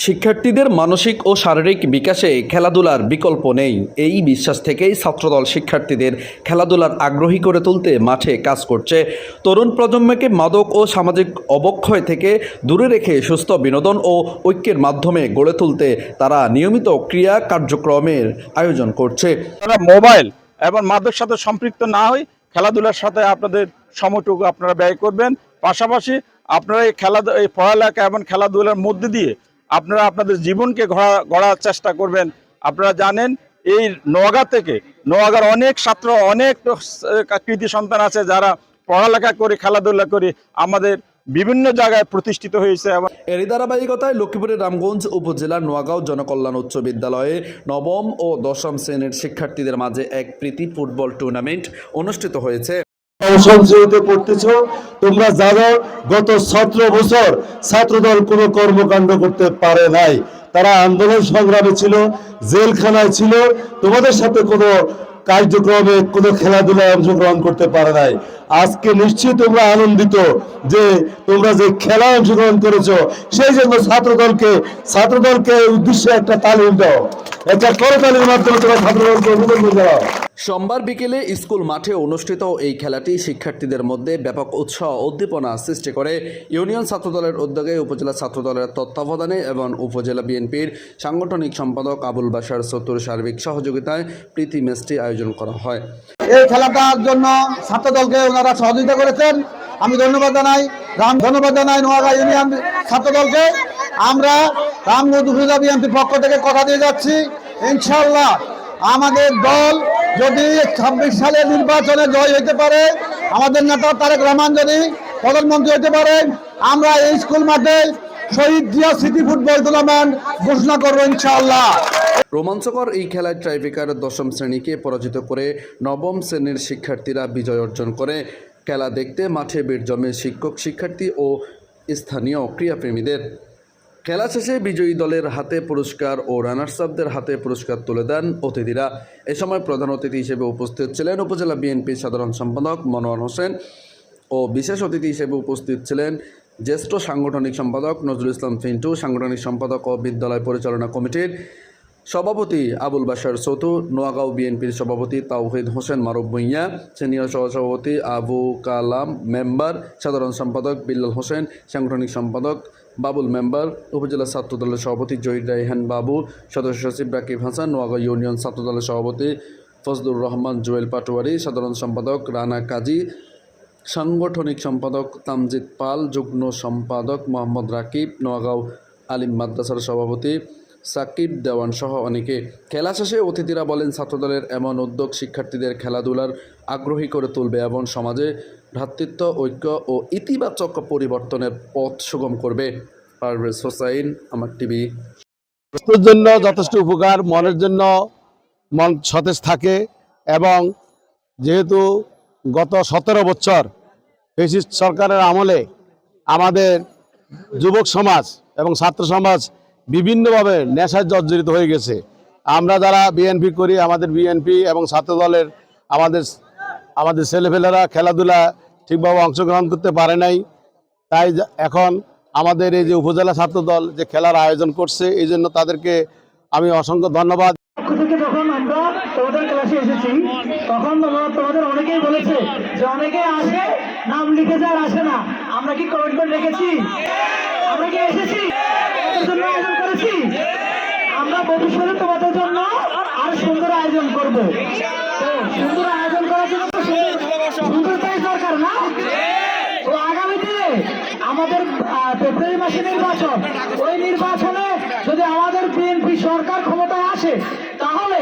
শিক্ষার্থীদের মানসিক ও শারীরিক বিকাশে খেলাধুলার বিকল্প নেই। এই বিশ্বাস থেকেই ছাত্রদল শিক্ষার্থীদের খেলাধুলার আগ্রহী করে তুলতে মাঠে কাজ করছে। তরুণ প্রজন্মকে মাদক ও সামাজিক অবক্ষয় থেকে দূরে রেখে সুস্থ বিনোদন ও ঐক্যের মাধ্যমে গড়ে তুলতে তারা নিয়মিত ক্রিয়া কার্যক্রমের আয়োজন করছে। তারা মোবাইল এবং মাদকের সাথে সম্পৃক্ত না হয়ে খেলাধুলার সাথে আপনাদের সময়টুকু আপনারা ব্যয় করবেন। পাশাপাশি আপনারা এই খেলা এই পড়ালেখা এবং খেলাধুলার মধ্যে দিয়ে আপনারা আপনাদের জীবনকে গড়া গড়ার চেষ্টা করবেন। আপনারা জানেন, এই নোয়াগা থেকে নোয়াগার অনেক ছাত্র, অনেক কৃতি সন্তান আছে যারা পড়ালেখা করে, খেলাধুলা করে আমাদের বিভিন্ন জায়গায় প্রতিষ্ঠিত হয়েছে। এরই ধারাবাহিকতায় লক্ষ্মীপুরের রামগঞ্জ উপজেলার নোয়াগাঁও জনকল্যাণ উচ্চ বিদ্যালয়ে নবম ও দশম শ্রেণির শিক্ষার্থীদের মাঝে এক প্রীতি ফুটবল টুর্নামেন্ট অনুষ্ঠিত হয়েছে। সংশয়তে পড়তেছ তোমরা জানো গত সতেরো বছর ছাত্রদল কোনো কর্মকাণ্ড করতে পারে নাই। তারা আন্দোলন সংগ্রামে ছিল, জেলখানায় ছিল, তোমাদের সাথে কোনো কার্যক্রমে কোনো খেলাধুলায় অংশগ্রহণ করতে পারে নাই। আজকে নিশ্চয়ই তোমরা আনন্দিত যে তোমরা যে খেলায় অংশগ্রহণ করেছ সেই জন্য ছাত্রদলকে ছাত্রদলকে উদ্দেশ্যে একটা তালিম দাও। একটা করতালির মাধ্যমে তোমরা ছাত্রদলকে অভিনন্দন জানাও। সোমবার বিকেলে স্কুল মাঠে অনুষ্ঠিত এই খেলাটি শিক্ষার্থীদের মধ্যে ব্যাপক উৎসাহ উদ্দীপনা সৃষ্টি করে। ইউনিয়ন ছাত্রদলের উদ্যোগে উপজেলা ছাত্রদলের তত্ত্বাবধানে এবং উপজেলা বিএনপির সাংগঠনিক সম্পাদক আবুল বাসার চতুর সার্বিক সহযোগিতায় প্রীতি ম্যাচটি আয়োজন করা হয়। এই খেলাটার জন্য ছাত্র ওনারা সহযোগিতা করেছেন। আমি ধন্যবাদ জানাই রাম, ধন্যবাদ জানাই নোয়াগা ইউনিয়ন ছাত্র দলকে আমরা রামগঞ্জ উপজেলা বিএনপির পক্ষ থেকে কথা দিয়ে যাচ্ছি। ইনশাল্লাহ আমাদের দল যদি ছাব্বিশ সালে নির্বাচনে জয় হইতে পারে, আমাদের নেতা তারেক রহমান যদি প্রধানমন্ত্রী হইতে পারে, আমরা এই স্কুল মাঠে Shaheed Zia city football tournament ঘোষণা করব ইনশাআল্লাহ। রোমাঞ্চকর এই খেলায় ট্রাইবেকার দশম শ্রেণীকে পরাজিত করে নবম শ্রেণির শিক্ষার্থীরা বিজয় অর্জন করে। খেলা দেখতে মাঠে ভিড় জমে শিক্ষক, শিক্ষার্থী ও স্থানীয় ক্রীড়াপ্রেমীদের। খেলা শেষে বিজয়ী দলের হাতে পুরস্কার ও রানার্স আপদের হাতে পুরস্কার তুলে দেন অতিথিরা। এ সময় প্রধান অতিথি হিসেবে উপস্থিত ছিলেন উপজেলা বিএনপির সাধারণ সম্পাদক মনোয়ার হোসেন ও বিশেষ অতিথি হিসেবে উপস্থিত ছিলেন জ্যেষ্ঠ সাংগঠনিক সম্পাদক নজরুল ইসলাম ফিন্টু, সাংগঠনিক সম্পাদক ও বিদ্যালয় পরিচালনা কমিটির সভাপতি আবুল বাশার সৌতু নোয়াগাঁও বিএনপির সভাপতি তাওহিদ হোসেন মারুফ ভুইয়া, সিনিয়র সহসভাপতি আবু কালাম মেম্বার, সাধারণ সম্পাদক বিল্লাল হোসেন, সাংগঠনিক সম্পাদক বাবুল মেম্বার, উপজেলা ছাত্রদলের সভাপতি জহির রাইহান বাবু, সদস্য সচিব রাকিব হাসান, নোয়াগাঁও ইউনিয়ন ছাত্রদলের সভাপতি ফজলুর রহমান, জুয়েল পাটোয়ারি, সাধারণ সম্পাদক রানা কাজী, সাংগঠনিক সম্পাদক তামজিদ পাল, যুগ্ম সম্পাদক মোহাম্মদ রাকিব, নোয়াগাঁও আলিম মাদ্রাসার সভাপতি সাকিব দেওয়ান সহ অনেকে। খেলা শেষে অতিথিরা বলেন, ছাত্রদলের এমন উদ্যোগ শিক্ষার্থীদের খেলাধুলার আগ্রহী করে তুলবে এবং সমাজে ভ্রাতৃত্ব, ঐক্য ও ইতিবাচক পরিবর্তনের পথ সুগম করবে পারভেজ হোসাইন, আমার টিভি। জন্য যথেষ্ট উপকার, মনের জন্য মন সতেজ থাকে এবং যেহেতু গত সতেরো বছর সরকারের আমলে আমাদের যুবক সমাজ এবং ছাত্র সমাজ বিভিন্নভাবে নেশায় জর্জরিত হয়ে গেছে। আমরা যারা বিএনপি করি, আমাদের বিএনপি এবং ছাত্র দলের আমাদের আমাদের ছেলেপেলেরা খেলাধুলা ঠিকভাবে অংশগ্রহণ করতে পারে নাই। তাই এখন আমাদের এই যে উপজেলা ছাত্র দল যে খেলার আয়োজন করছে, এই জন্য তাদেরকে আমি অসংখ্য ধন্যবাদ। আমরা আমরা কি কমিটমেন্ট রেখেছি আমরা কি এসেছি তোমাদের জন্য আয়োজন করেছি আমরা ভবিষ্যতে তোমাদের জন্য আরও সুন্দর আয়োজন করব তো সুন্দর আয়োজন করার জন্য সুন্দর- সুন্দরতাই দরকার না? তো আগামী দিনে আমাদের ফেব্রুয়ারি মাসে নির্বাচন। ওই নির্বাচনে যদি আমাদের বিএনপি সরকার ক্ষমতায় আসে তাহলে